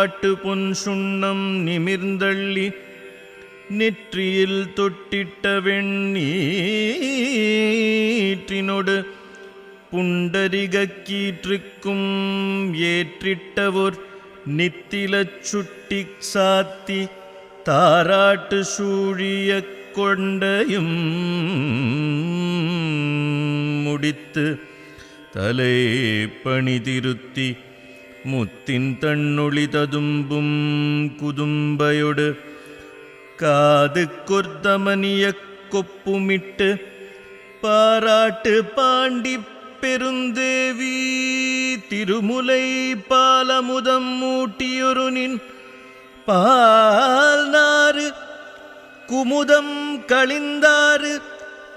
நீராட்டியாட்டு பொன் சுண்ணம் நிமிர்ந்தள்ளி நெற்றியில் தொட்டிட்ட வெண்ணீற்றினொடு புண்டரிகக் கீற்றுக்கும் ஏற்றிட்டவோர் நித்திலச் சுட்டி சாத்தி தாராட்டு சூழிய கொண்டையும் முடித்து தலை பணி திருத்தி முத்தின் தன்னொளி ததும்பும் குதும்பையொடு காது கொர்த்தமனிய கொப்புமிட்டு பாராட்டு பாண்டி பெருந்தேவி திருமுலை பாலமுதம் மூட்டியொருனின் பால் நாறு குமுதம் கழிந்தாறு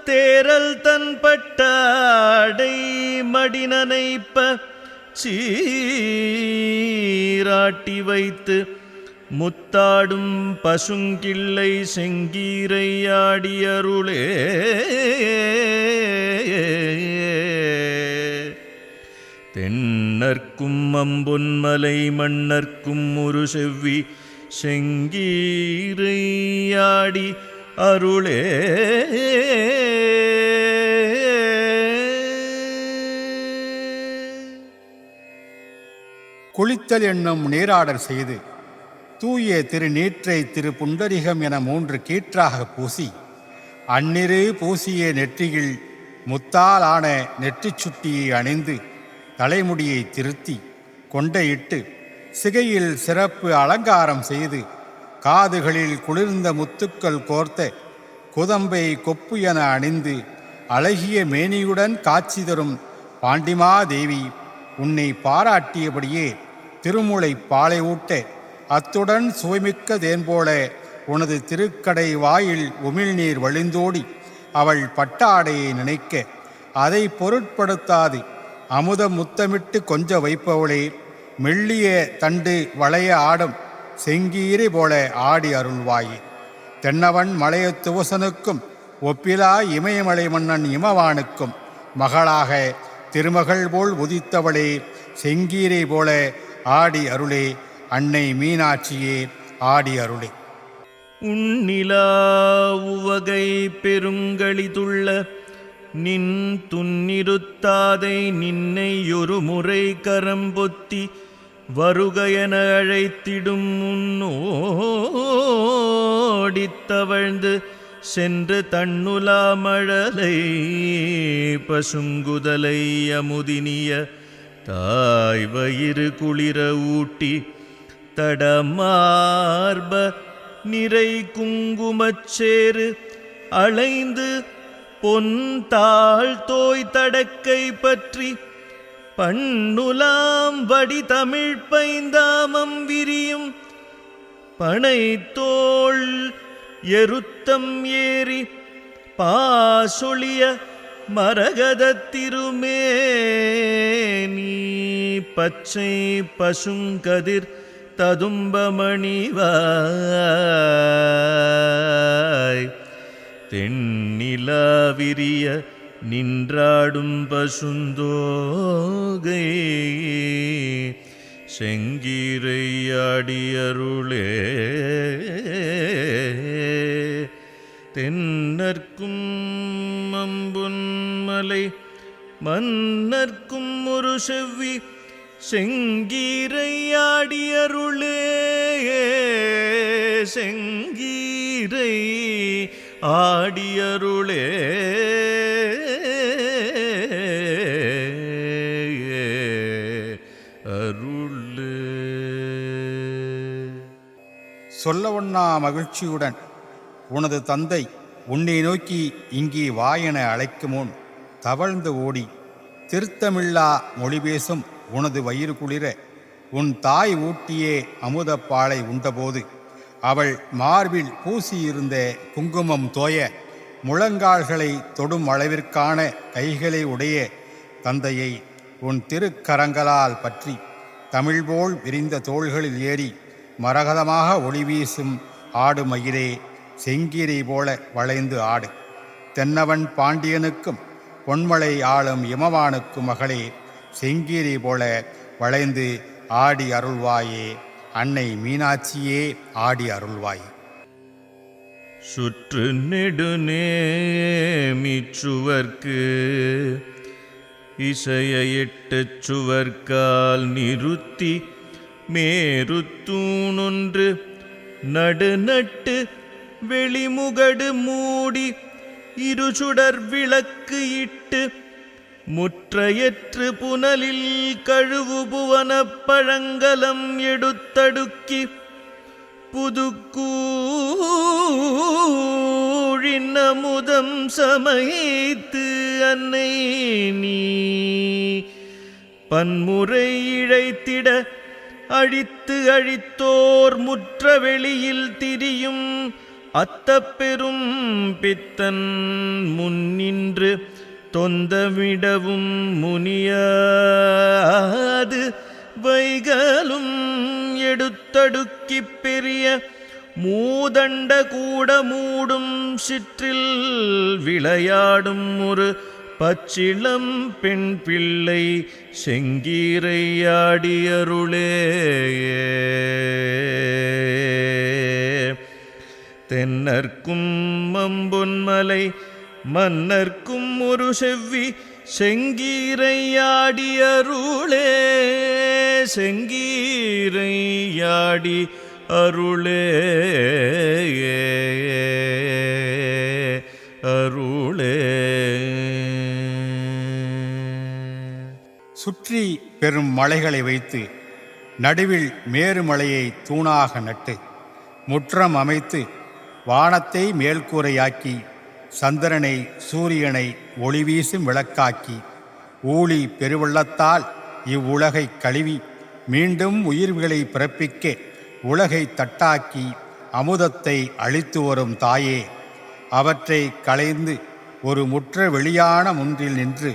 தேரல் தன்பட்டாடை மடினனைப்ப சீராட்டி வைத்து முத்தாடும் பசுங்கிள்ளை செங்கீரையாடியருளே தென்னர்க்கும் அம்பொன்மலை மன்னர்க்கும் ஒரு செவ்வி செங்கீரையாடி அருளே. குளித்தல் என்னும் நீராடல் செய்து தூய திருநீற்றை திரு புண்டரிகம் என மூன்று கீற்றாக பூசி அந்நிறு பூசிய நெற்றியில் முத்தாலான நெற்றிச் சுட்டியை அணிந்து தலைமுடியை திருத்தி கொண்டையிட்டு சிகையில் சிறப்பு அலங்காரம் செய்து காதுகளில் குளிர்ந்த முத்துக்கள் கோர்த்த குதம்பை கொப்பு என அணிந்து அழகிய மேனியுடன் காட்சி தரும் பாண்டிமாதேவி உன்னை பாராட்டியபடியே திருமுலை பாலை ஊட்ட அத்துடன் சுவைமிக்க தேன்போல உனது திருக்கடை வாயில் உமிழ்நீர் வழிந்தோடி அவள் பட்டாடையை நினைக்க. அதை பொருட்படுத்தாது அமுதம் முத்தமிட்டு கொஞ்ச வைப்பவளே. மெல்லிய தண்டு வளைய ஆடும் செங்கீரை போல ஆடி அருள்வாயே. தென்னவன் மலைய துவசனுக்கும் ஒப்பிலா இமயமலை மன்னன் இமவானுக்கும் மகளாக திருமகள் போல் உதித்தவளே செங்கீரை போல ஆடி அருளே அன்னை மீனாட்சியே ஆடி அருளே. உன்னிலா உவகை பெருங்களிதுள்ள நின் துன்னிருத்தாதை நின்னை ஒரு முறை கரம்பொத்தி வருகையன அழைத்திடும் முன்னோடித்தவழ்ந்து சென்று தன்னுலாமழலை பசுங்குதலை அமுதினிய தாய் வயிறு குளிர ஊட்டி தடமார்ப நிறை குங்குமச்சேறு அலைந்து பொன் தாழ் தோய் தடக்கை பற்றி பண்ணுலாம் வடி தமிழ் பைந்தாமம் விரியும் பனைத்தோள் எருத்தம் ஏறி பாசொழிய மரகதத்திருமேனி பச்சை பசுங்கதிர் ததும்பமணிவாய் தென்னிலா விரிய நின்றாடும் பசுந்தோகை செங்கீரையாடியருளே தென்னர்க்கும் அம்புன்மலை மன்னர்க்கும் ஒரு செவ்வி செங்கீரையாடியருளே செங்கீரை ஆடியருளே. அருளே. சொல்லவொண்ணா மகிழ்ச்சியுடன். உனது தந்தை உன்னை நோக்கி இங்கே வா என அழைக்கும் முன் தவழ்ந்து ஓடி திருத்தமில்லா மொழி பேசும் உனது வயிறு குளிர உன் தாய் ஊட்டியே அமுதப்பாலை உண்டபோது அவள் மார்பில் பூசியிருந்த குங்குமம் தோய முழங்கால்களை தொடும் அளவிற்கான கைகளை உடைய தந்தையை உன் திருக்கரங்களால் பற்றி தமிழ்போல் விரிந்த தோள்களில் ஏறி மரகதமாக ஒளி வீசும் ஆடு மயிலே செங்கீரை போல வளைந்து ஆடு. தென்னவன் பாண்டியனுக்கும் பொன்மலை ஆளும் இமவானுக்கும் மகளே செங்கீரை போல வளைந்து ஆடி அருள்வாயே அன்னை மீனாட்சியே ஆடி அருள்வாயே. சுற்று நெடுநேமிச்சுவர்க்கு இசையிட்டு சுவர்க்கால் நிறுத்தி மேருத்தூணொன்று நடுநட்டு வெளிமுகடு மூடி இருசுடர் விளக்கு இட்டு முற்றையற்று புனலில் கழுவு புவனப் பழங்கலம் எடுத்தடுக்கி புதுக்கூழின் அமுதம் சமைத்து அன்னை நீ பன்முறை இழைத்திட அழித்து அழித்தோர் முற்ற வெளியில் திரியும் அத்தப்பெரும் பித்தன் முன்னின்று தொந்தமிடவும் முனியாது. வைகலும் எடுத்தடுக்கிப் பெரிய மூதண்ட கூட மூடும் சிற்றில் விளையாடும் ஒரு பச்சிளம் பெண் பிள்ளை செங்கீரையாடியருளே தென்னர்க்கும் மம்பொன்மலை மன்னர்க்கும் ஒரு செவ்வி செங்கீரையாடி அருளே செங்கீரையாடி அருளே அருளே. சுற்றி பெரும் மலைகளை வைத்து நடுவில் மேருமலையை தூணாக நட்டு முற்றம் அமைத்து வானத்தை மேல்கூரையாக்கி சந்திரனை சூரியனை ஒளி வீசும் விளக்காக்கி ஊழி பெருவெள்ளத்தால் இவ்வுலகை கழுவி மீண்டும் உயிர்களை பிறப்பிக்க உலகை தட்டாக்கி அமுதத்தை அழித்து வரும் தாயே அவற்றை களைந்து ஒரு முற்ற வெளியான முன்றில் நின்று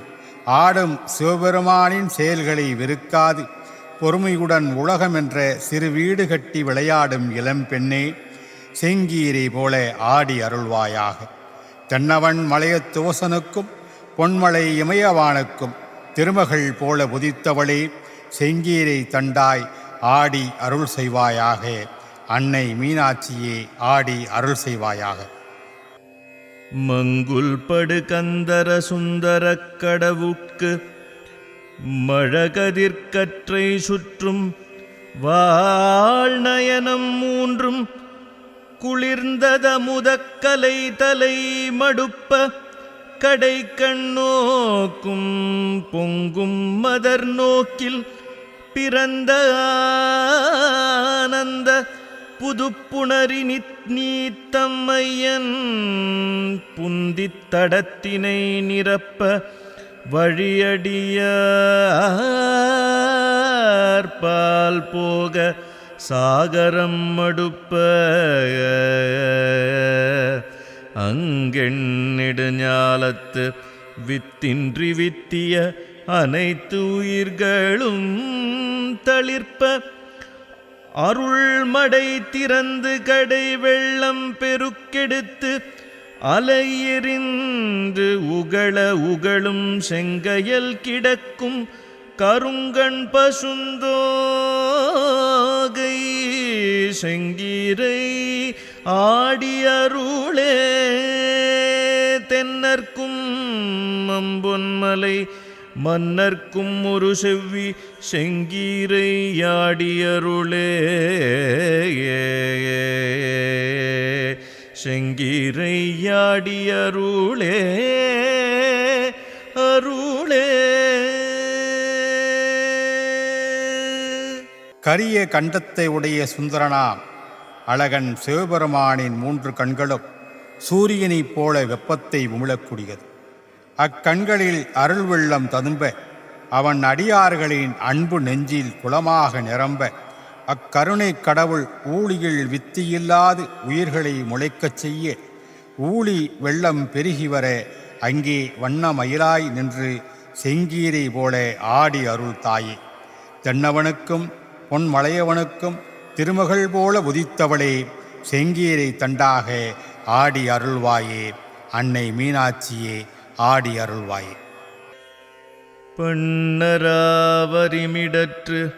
ஆடும் சிவபெருமானின் செயல்களை வெறுக்காது பொறுமையுடன் உலகம் என்ற சிறு வீடு கட்டி விளையாடும் இளம்பெண்ணே செங்கீரை போல ஆடி அருள்வாயாக. தென்னவன் மலையத்துவசனுக்கும் பொன்மலை இமயவானுக்கும் திருமகள் போல உதித்தவளே செங்கீரை தண்டாய் ஆடி அருள் செய்வாயாக. அன்னை மீனாட்சியே ஆடி அருள் செய்வாயாக. மங்குல் படு கந்தர சுந்தரக் கடவுட்கு மழகதிர்கற்றை சுற்றும் வாழ்நயனம் மூன்றும் குளிர்ந்ததமுதக்கலை தலை மடுப்ப கடை கண்ணோக்கும் பொங்கும் மதர் நோக்கில் பிறந்த ஆனந்த புதுப்புணரி நீத்தம்மையன் புந்தித் தடத்தினை நிரப்ப வழியடியார்பால் போக சாகரம் மடுப்ப அங்கெண்ணிடுஞாலத்து வித்தின்றி வித்திய அனைத்து உயிர்களும் தளிர்ப்ப அருள்மடை திறந்து கடை வெள்ளம் பெருக்கெடுத்து அலையெறிந்து உகள உகளும் செங்கையல் கிடக்கும் கருங்கண் பசுந்தோ பசுந்தோகை செங்கீரை ஆடியருளே. தென்னர்க்கும் அம்பொன்மலை மன்னர்க்கும் ஒரு செவ்வி செங்கீரை ஆடியருளே. செங்கீரை ஆடியருளே. அருள் கரிய கண்டத்தை உடைய சுந்தரனாம் அழகன் சிவபெருமானின் மூன்று கண்களும் சூரியனைப் போல வெப்பத்தை உமிழக்கூடியது. அக்கண்களில் அருள் வெள்ளம் ததும்ப அவன் அடியார்களின் அன்பு நெஞ்சில் குளமாக நிரம்ப அக்கருணை கடவுள் ஊழியில் வித்தியில்லாது உயிர்களை முளைக்கச் செய்ய ஊழி வெள்ளம் பெருகி வர அங்கே வண்ண மயிலாய் நின்று செங்கீரை போல ஆடி அருள் தாயே தென்னவனுக்கும் பொன்மலையவனுக்கும் திருமகள் போல உதித்தவளே செங்கீரை தண்டாக ஆடி அருள்வாயே அன்னை மீனாட்சியே ஆடி அருள்வாயே. பெண்ணராவரிமிடற்று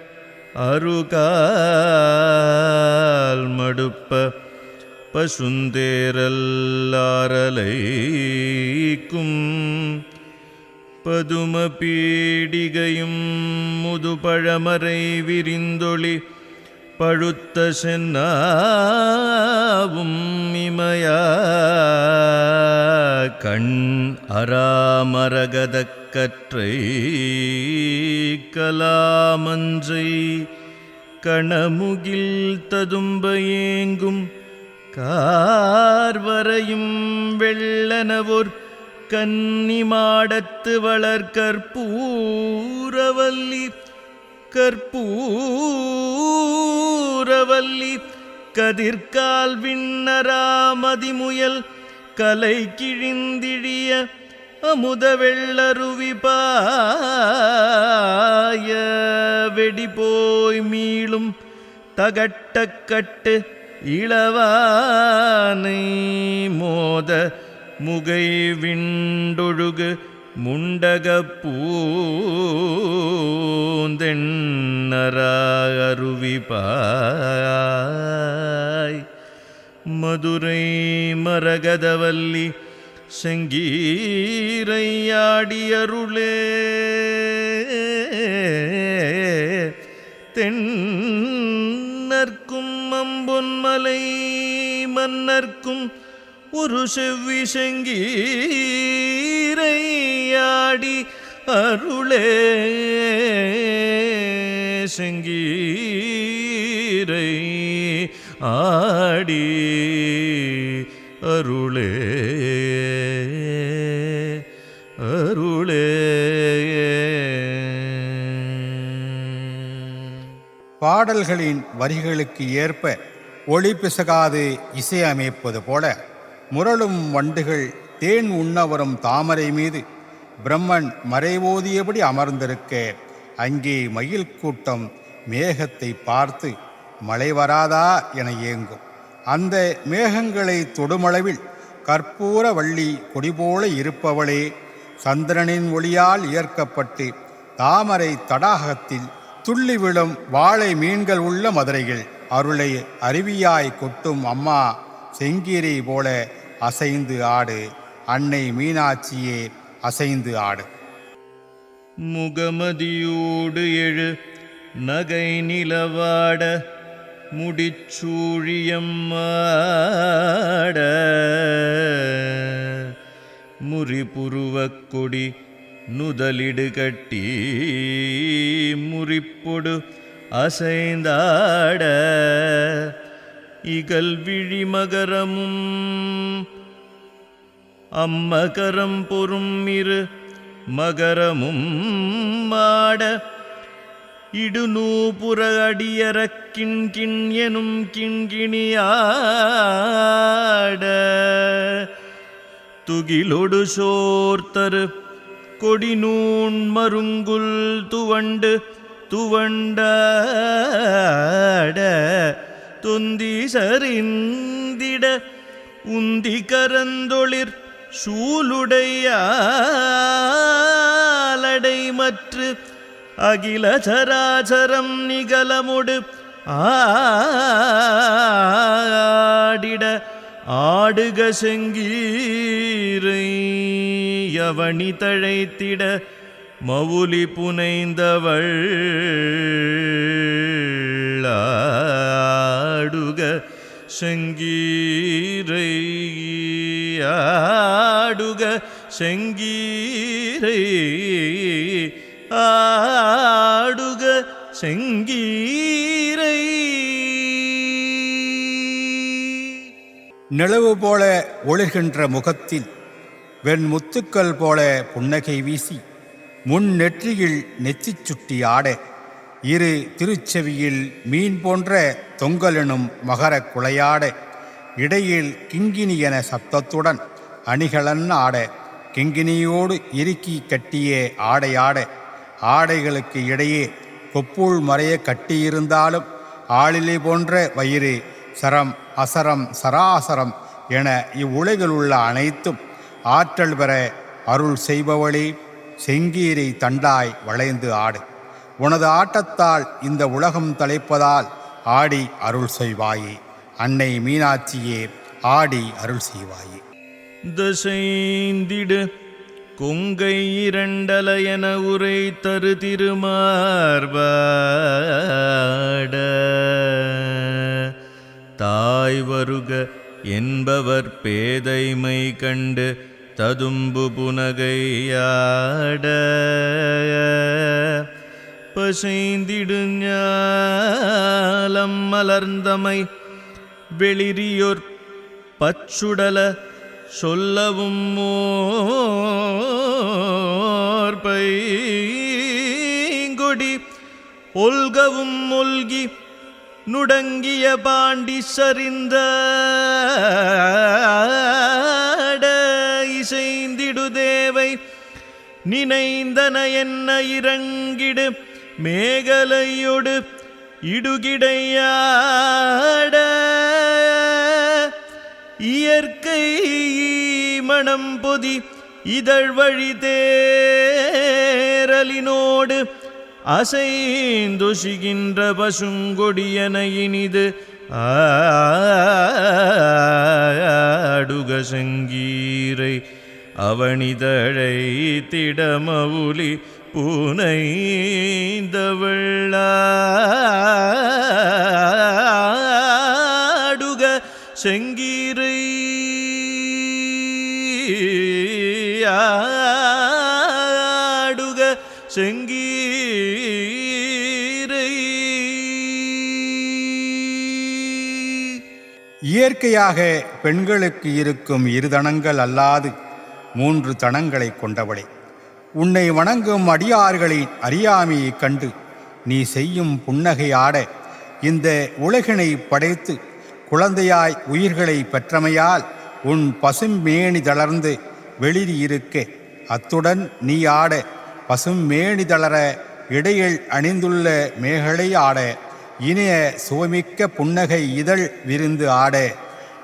அருகால் மடுப்ப பசுந்தேரல்லாரலைக்கும் பதும பீடிகையும் முதுபழமறை விரிந்தொளி பழுத்த சென்னாவும் இமயா கண் அராமரகதக்கற்றை கலாமன்றை கணமுகில் ததும்பயேங்கும் கார்வரையும் வெள்ளனவோர் கன்னி கன்னிமாடத்து வளர்கற்பூரவல்லி கற்பூரவல்லி கதிர்கால் விண்ணராமதிமுயல் கலை கிழிந்திழிய அமுத வெள்ளருவி பாய வெடி போய் மீளும் தகட்டக்கட்டு இளவானை மோத முகை விண்டொழுகு முண்டக பூந்தென்னராருவி பாய் மதுரை மரகதவல்லி செங்கீரையாடியருளே. தென்னர்க்கும் அம்பொன்மலை மன்னர்க்கும் ஒரு செவ்வி செங்கீரையாடி அருளே. செங்கீரை ஆடி அருளே. அருளே. பாடல்களின் வரிகளுக்கு ஏற்ப ஒளி பிசகாது இசையமைப்பது போல முரளும் வண்டுகள் தேன் உண்ண வரும் தாமரை மீது. பிரம்மன் மறைவோதியபடி அமர்ந்திருக்க அங்கே மயில் கூட்டம் மேகத்தை பார்த்து மழை வராதா? என ஏங்கும். அந்த மேகங்களை தொடுமளவில் கற்பூர வள்ளி கொடிபோல இருப்பவளே சந்திரனின் ஒளியால் ஏற்கப்பட்டு தாமரை தடாகத்தில் துள்ளி விழும் வாழை மீன்கள் உள்ள மதுரையில் அருளை அருவியாய் கொட்டும் அம்மா செங்கீரை போல அசைந்து ஆடு அன்னை மீனாட்சியே அசைந்து ஆடு. முகமதியோடு எழு நகை நிலவாட முடிச்சூழியம்மாட. முறிபுருவக் கொடி நுதலிடு கட்டி முறிப்பொடு அசைந்தாட. இகல் விழி மகரமும் அம்மகரம் பொறும் இரு மகரமும் மாட இடுநூபுற அடியறக்கின் கிண் எனும் கிண்கிணியாட துகிலொடு சோர்த்தரு கொடிநூன் மருங்குல் துவண்டு துவண்டாட தொந்தி சரிந்திட உந்தி கரந்தொளிர் சூலுடையாலடை மற்று அகில சராசரம் நிகலமுடு ஆடிட ஆடுக செங்கீரை யவனி தழைத்திட மவுலி புனைந்தவள் செங்கீரையாடுக செங்கீரை ஆடுக செங்கீரை. நிலவு போல ஒளிர்கின்ற முகத்தில் வெண்முத்துக்கள் போல புன்னகை வீசி முன் நெற்றியில் நெத்திச் சுட்டி ஆட இரு திருச்செவியில் மீன் போன்ற தொங்கலெனும் மகரக் குளையாட இடையில் கிங்கினி என சப்தத்துடன் அணிகளன் ஆட கிங்கினியோடு இறுக்கி கட்டிய ஆடையாட ஆடைகளுக்கு இடையே கொப்புள் மறைய கட்டியிருந்தாலும் ஆளிலை போன்ற வயிறு சரம் அசரம் சராசரம் என இவ்வுலகில் உள்ள அனைத்தும் ஆற்றல் பெற அருள் செய்பவளே செங்கீரை தண்டாய் வளைந்து ஆடு. உனது ஆட்டத்தால் இந்த உலகம் தலைப்பதால் ஆடி அருள் செய்வாயே. அன்னை மீனாட்சியே ஆடி அருள் செய்வாயே. தசைந்திடு கொங்கை இரண்டல என உரை தரு திருமார்பாட தாய் வருக என்பவர் பேதைமை கண்டு ததும்பு புனகையாட. பசைந்திடுஞாலம் மலர்ந்தமை வெளிரியோர் பச்சுடல சொல்லவும் மோர்பைங்கொடி ஒல்கவும் ஒல்கி நுடங்கிய பாண்டி சரிந்த இசைந்திடு தேவை நினைந்தன என்ன இறங்கிடு மேகலையொடு இடுகிடையாட இயற்கை மணம் பொதி இதழ் வழி தேரலினோடு அசைந்துசிகின்ற பசுங்கொடியன இனிது ஆடுக சங்கீரை அவனிதழை திடமவுலி புனைந்தவள்ளாடுக செங்கீரை. ஆடுக செங்கீரை. இயற்கையாக பெண்களுக்கு இருக்கும் இருதனங்கள் அல்லாது மூன்று தனங்களை கொண்டவளே. உன்னை வணங்கும் அடியார்களின் அறியாமையைக் கண்டு நீ செய்யும் புன்னகை ஆட இந்த உலகினை படைத்து குழந்தையாய் உயிர்களை பெற்றமையால் உன் பசும்மேணி தளர்ந்து வெளிரி இருக்க. அத்துடன் நீ ஆட பசும்மேணி தளர இடையில் அணிந்துள்ள மேகலை ஆட. இனிய சுவமிக்க புன்னகை இதழ் விருந்து ஆட.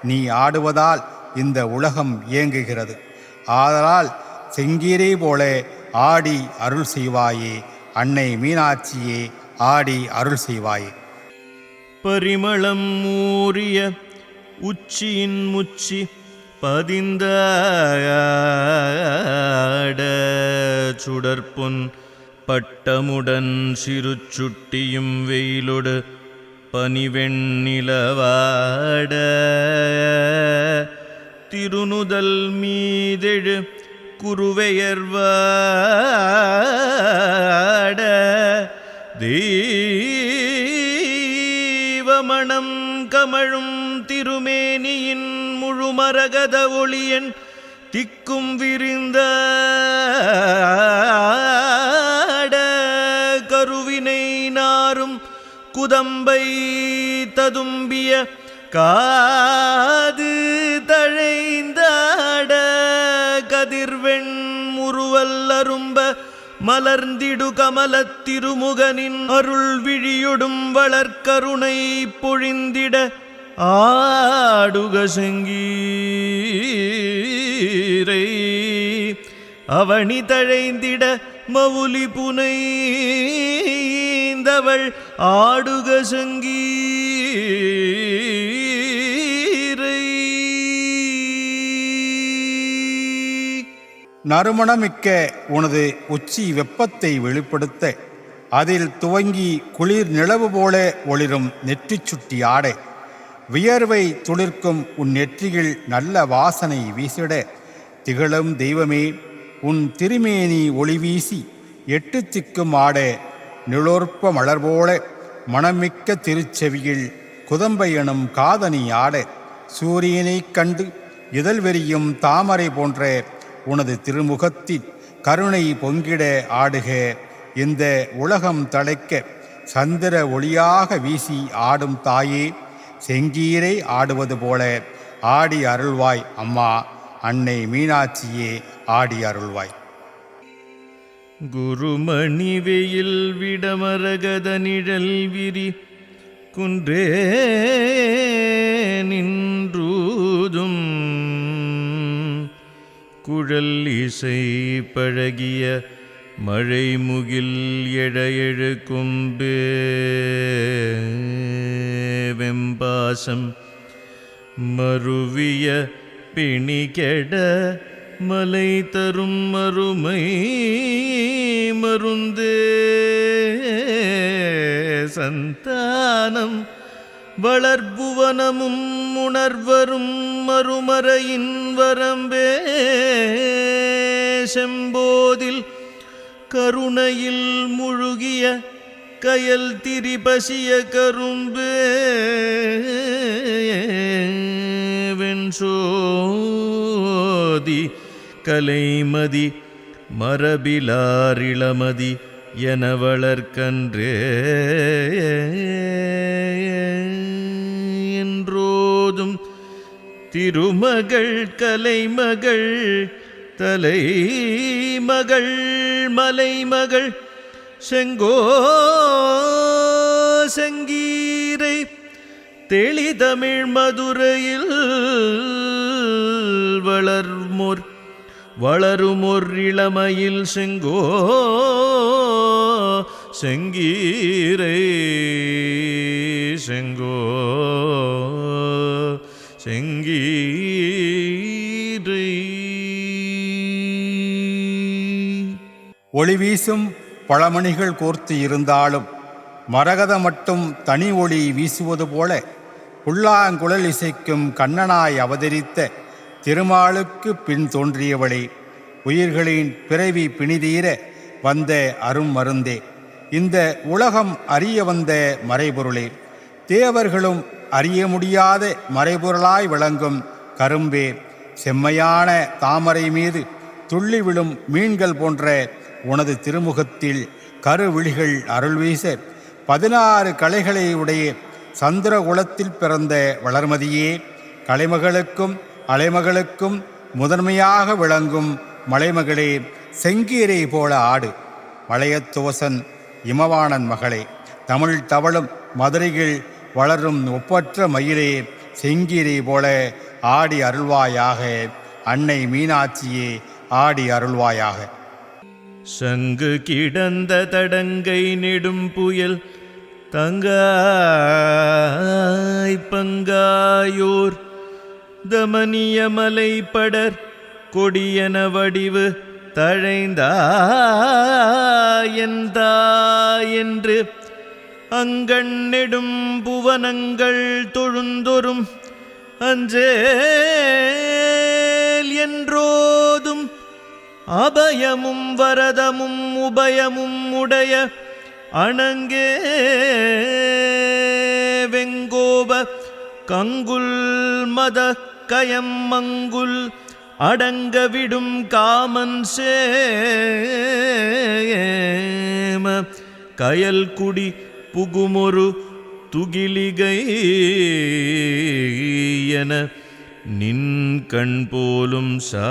நீ ஆடுவதால் இந்த உலகம் இயங்குகிறது. ஆதலால் செங்கீரை போல ஆடி அருள் செய்வாயே. அன்னை மீனாட்சியே ஆடி அருள் செய்வாயே. பரிமளம் மூறிய உச்சியின் முச்சி பதிந்த சுடற்பொன் பட்டமுடன் சிறு சுட்டியும் வெயிலொடு பனிவெண்ணிலவாட திருநுதல் மீதெழு குருவையர்வாட தீவமணம் கமழும் திருமேனியின் முழுமரகத ஒளியன் திக்கும் விரிந்த கருவினை நாரும் குதம்பை ததும்பிய காது மலர்ந்திடு கமலத்திருமுகனின் அருள் விழியொடும் வளர்க்கருணை பொழிந்திட ஆடுக செங்கீரை. அவனி தழைந்திட மவுலி புனைந்தவள் ஆடுக சங்கீரை. நறுமணமிக்க உனது உச்சி வெப்பத்தை வெளிப்படுத்த. அதில் துவங்கி குளிர் நிலவு போல ஒளிரும் நெற்றிச் சுட்டி ஆடை. வியர்வை துளிர்க்கும் உன் நெற்றியில் நல்ல வாசனை வீசிட. திகழும் தெய்வமே உன் திருமேனி ஒளி வீசி எட்டு திக்கும் ஆட நிழோற்ப மலர் போல. மணமிக்க திருச்செவியில் குதம்பை எனும் காதனி ஆட. சூரியனைக் கண்டு இதழ் வெறியும் தாமரை போன்ற உனது திருமுகத்தில் கருணை பொங்கிட ஆடுக. இந்த உலகம் தழைக்க சந்திர ஒளியாக வீசி ஆடும் தாயே செங்கீரை ஆடுவது போல ஆடி அருள்வாய் அம்மா. அன்னை மீனாட்சியே ஆடி அருள்வாய். குருமணி வெயில் விடமரகத நிழல் விரி குன்றே குழல் இசை பழகிய மழை முகில் எழு கொம்பு வெம்பாசம் மருவிய பிணிகெட மலை தரும் மறுமை மருந்தே. சந்தானம் வளர்புவனமும் உணர்வரும் மறுமறையின் வரம்பே. செம்போதில் கருணையில் முழுகிய கயல் திரிபசிய கரும்பே. வெண்சோதி கலைமதி மரபிலாரிளமதி என வளர்க்கன்றே. போதும். திருமகள் கலைமகள் தலைமகள் மலைமகள் செங்கோ செங்கீரை தெளிதமிழ் மதுரையில் வளர்மோர் வளருமோர் இளமையில் செங்கோ செங்கீரை செங்கோ. ஒளி வீசும் பழமணிகள் கோர்த்து இருந்தாலும் மரகத மட்டும் தனி ஒளி வீசுவது போல புல்லாங்குழல் இசைக்கும் கண்ணனாய் அவதரித்த திருமாலுக்கு பின் தோன்றியவளே உயிர்களின் பிறவி பிணிதீர வந்த அரும் மருந்தே. இந்த உலகம் அறிய வந்த மறைபொருளே தேவர்களும் அறிய முடியாத மறைபொருளாய் விளங்கும் கரும்பே. செம்மையான தாமரை மீது துள்ளி விழும் மீன்கள் போன்ற உனது திருமுகத்தில் கருவிழிகள் அருள் வீச பதினாறு கலைகளை உடைய சந்திரகுலத்தில் பிறந்த வளர்மதியே கலைமகளுக்கும் அலைமகளுக்கும் முதன்மையாக விளங்கும் மலைமகளே செங்கீரை போல ஆடு மலையத்துவசன் இமவாணன் மகளே. தமிழ் தவளும் மதுரையில் வளரும் ஒப்பற்ற மயிலே செங்கீரை போல ஆடி அருள்வாயாக அன்னை மீனாட்சியே ஆடி அருள்வாயாக. சங்கு கிடந்த தடங்கை நெடும் புயல் தங்காய் பங்காயோர் தமனிய மலைப்படர் கொடியன வடிவு தழைந்தாயந்தா என்று அங்கண் நெடும் புவனங்கள் தொழுந்தொரும் அஞ்சே அபயமும் வரதமும் உபயமும் உடைய அணங்கே வெங்கோப கங்குல் மத கயம் மங்குல் அடங்க விடும் காமன் சேம கயல் குடி புகுமொரு துகிலிகை என நின் கண் போலும் சாயல்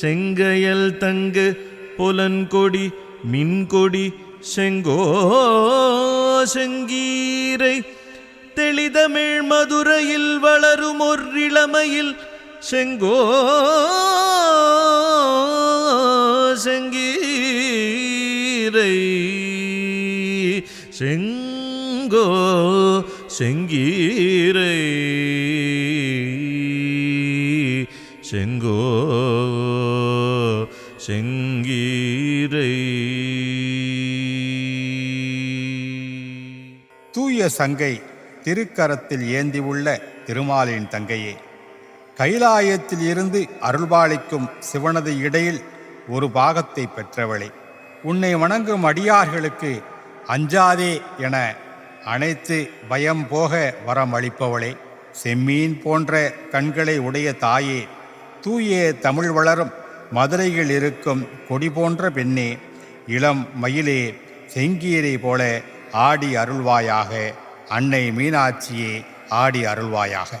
செங்கையல் தங்கு புலன்கொடி மின்கொடி செங்கோ செங்கீரை. தெளிதமிழ் மதுரையில் வளரும் ஒரு செங்கோ செங்கீரை. செங்கோ செங்கீ தூய சங்கை திருக்கரத்தில் ஏந்தியுள்ள திருமாலின் தங்கையே. கைலாயத்தில் இருந்து அருள்பாலிக்கும் சிவனது இடையில் ஒரு பாகத்தை பெற்றவளே. உன்னை வணங்கும் அடியார்களுக்கு அஞ்சாதே என அனைத்து பயம் போக வரம் அளிப்பவளே செம்மீன் போன்ற கண்களை உடைய தாயே தூய தமிழ் வளரும் மதுரையில் இருக்கும் கொடி போன்ற பெண்ணே இளம் மயிலே செங்கீரை போல ஆடி அருள்வாயாக. அன்னை மீனாட்சியே ஆடி அருள்வாயாக.